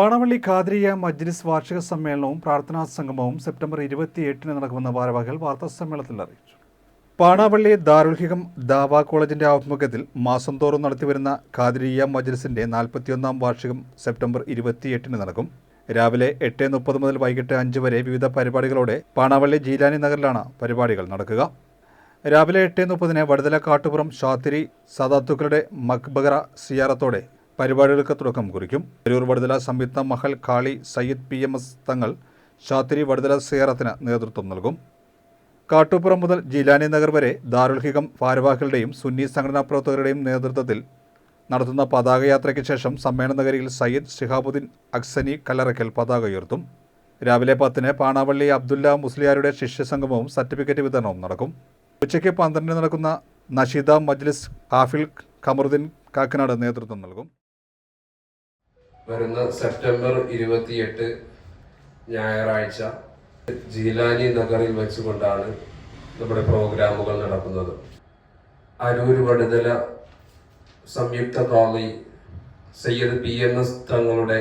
പാണവള്ളി ഖാദ്രിയ മജ്ലിസ് വാർഷിക സമ്മേളനവും പ്രാർത്ഥനാ സംഗമവും സെപ്റ്റംബർ ഇരുപത്തിയെട്ടിന് നടക്കുമെന്ന് ഭാരവാഹികൾ വാർത്താ സമ്മേളനത്തിൽ അറിയിച്ചു. പാണാവള്ളി ദാരുൽഹികം ദാവ കോളേജിന്റെ ആഭിമുഖ്യത്തിൽ മാസം തോറും നടത്തിവരുന്ന ഖാദ്രിയ മജ്ലിസിന്റെ നാൽപ്പത്തിയൊന്നാം വാർഷികം സെപ്റ്റംബർ ഇരുപത്തിയെട്ടിന് നടക്കും. രാവിലെ എട്ട് മുപ്പത് മുതൽ വൈകിട്ട് അഞ്ച് വരെ വിവിധ പരിപാടികളോടെ പാണാവള്ളി ജീലാനി നഗറിലാണ് പരിപാടികൾ നടക്കുക. രാവിലെ എട്ട് മുപ്പതിന് വടുതല കാട്ടുപുറം ഷാത്തിരി സദാത്തുക്കളുടെ മക്ബഗറ സിയാറത്തോടെ പരിപാടികൾക്ക് തുടക്കം കുറിക്കും. തിരൂർ വടുതല സംയുക്ത മഹൽ ഖാളി Sayyid P M S Thangal ശാത്രി Vaduthala സിയാറത്തിന് നേതൃത്വം നൽകും. കാട്ടുപുറം മുതൽ ജീലാനി നഗർ വരെ ദാരുൽഹികം ഭാരവാഹികളുടെയും സുന്നി സംഘടനാ പ്രവർത്തകരുടെയും നേതൃത്വത്തിൽ നടത്തുന്ന പതാകയാത്രയ്ക്ക് ശേഷം സമ്മേളന നഗരിയിൽ സയ്യിദ് ഷിഹാബുദ്ദീൻ അക്സനി കല്ലറയ്ക്കൽ പതാക ഉയർത്തും. രാവിലെ പത്തിന് പാണാവള്ളി അബ്ദുല്ല മുസ്ലിയാരുടെ ശിഷ്യസംഗമവും സർട്ടിഫിക്കറ്റ് വിതരണവും നടക്കും. ഉച്ചയ്ക്ക് പന്ത്രണ്ടിന് നടക്കുന്ന നഷീദ മജ്ലിസ് ഹാഫിൽ ഖമറുദ്ദീൻ കാക്കനാട് നേതൃത്വം നൽകും. വരുന്ന സെപ്റ്റംബർ ഇരുപത്തിയെട്ട് ഞായറാഴ്ച ജീലാനി നഗറിൽ വെച്ചുകൊണ്ടാണ് നമ്മുടെ പ്രോഗ്രാമുകൾ നടക്കുന്നത്. അരൂർ വടുതല സംയുക്ത കോളി സയ്യദ് പി എം എസ് തങ്ങളുടെ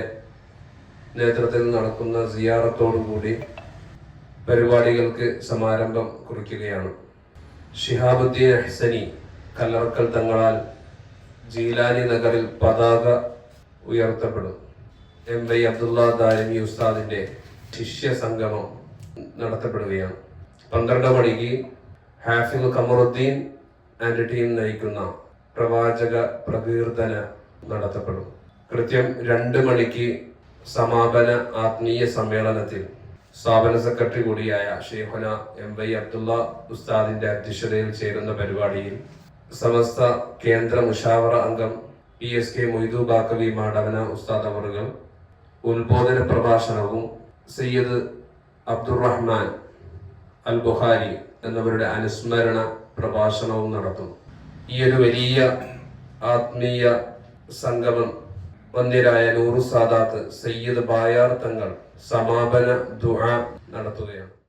നേതൃത്വത്തിൽ നടക്കുന്ന സിയാറത്തോടുകൂടി പരിപാടികൾക്ക് സമാരംഭം കുറിക്കുകയാണ്. ഷിഹാബുദ്ദീൻ അഹ്സനി കല്ലറക്കൽ തങ്ങളാൽ ജീലാനി നഗറിൽ പതാക ഉയർത്തപ്പെടും എം വൈ അബ്ദുള്ള ദാരിമി ഉസ്താദിന്റെ ശിഷ്യ സംഗമം നടത്തപ്പെടുകയാണ്. പന്ത്രണ്ട് മണിക്ക് ഹാഫിൽ കമറുദ്ദീൻ ആൻഡ് ടീം നയിക്കുന്ന പ്രവാചക പ്രകീർത്തന നടത്തപ്പെടും. കൃത്യം രണ്ട് മണിക്ക് സമാപന ആത്മീയ സമ്മേളനത്തിൽ സ്ഥാപന സെക്രട്ടറി കൂടിയായ ഷെയ്ഖുന എം വൈ അബ്ദുള്ള ഉസ്താദിന്റെ അധ്യക്ഷതയിൽ ചേരുന്ന പരിപാടിയിൽ സമസ്ത കേന്ദ്ര മുഷാവറ അംഗം P S K Moidu Baqavi Madavana ഉസ്താദ് അവറുകൾ ഉത്ബോധന പ്രഭാഷണവും സയ്യദ് അബ്ദുറഹ്മാൻ അൽ ബുഹാരി എന്നിവരുടെ അനുസ്മരണ പ്രഭാഷണവും നടത്തും ഈ ഒരു വലിയ ആത്മീയ സംഗമം വന്യരായ നൂറു സാദാത്ത് സയ്യിദ് ബായാർ തങ്ങൾ സമാപന ദുആ നടത്തുകയാണ്.